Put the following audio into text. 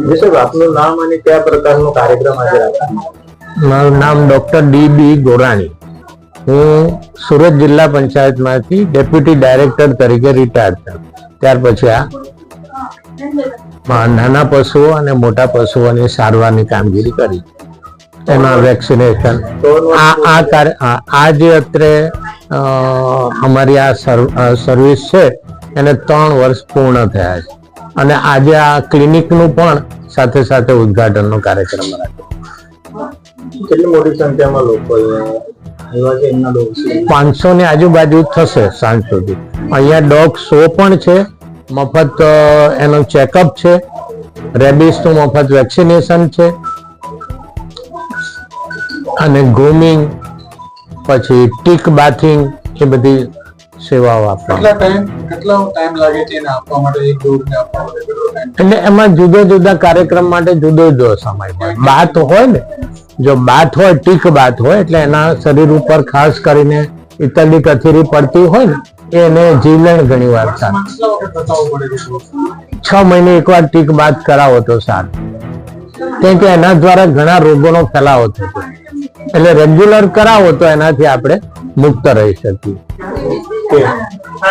જી આપનું નામ અને કયા પ્રકારનો કાર્યક્રમ આજે રાખવાનો મારું નામ ડોક્ટર ડી બી ગોરાણી. હું સુરત જિલ્લા પંચાયતમાંથી ડેપ્યુટી ડાયરેક્ટર તરીકે રિટાયર થયો ત્યાર પછી આ નાના પશુઓ અને મોટા પશુઓની સારવારની કામગીરી કરી. એમાં વેક્સિનેશન આ આ જે અત્રે અમારી આ સર્વ- સર્વિસ છે એને ત્રણ વર્ષ પૂર્ણ થયા છે. અને આજે આ ક્લિનિકનું પણ સાથે સાથે ઉદ્ઘાટનનો કાર્યક્રમ રાખ્યો કેટલી મોટી સંખ્યામાં લોકો પાંચસો ની આજુબાજુ થશે સાંજ સુધી. અહીંયા ડોગ શો પણ છે મફત એનો ચેકઅપ છે રેબીસનું મફત વેક્સિનેશન છે અને ગ્રુમિંગ પછી ટીક બાથિંગ એ બધી સેવાઓ આપવા કેટલો ટાઈમ લાગે છે આપવા માટે એક ડોઝને આપવા માટે કેટલો ટાઈમ એટલે એમાં જુદા જુદા કાર્યક્રમ માટે જુદો જુદો સમય બાત હોય ને જો બાથ હોય ટીક બાથ હોય એટલે એના શરીર ઉપર ખાસ કરીને ઇત્યાદિ કથેરી પડતી હોય ને એને જીવલેણ ઘણી વાર થાય. છે મહિને એકવાર ટીક બાથ કરાવો તો સારું. કેમ કે એના દ્વારા ઘણા રોગોનો ફેલાવો થતો એટલે રેગ્યુલર કરાવો તો એનાથી આપણે મુક્ત રહી શકીએ. 对。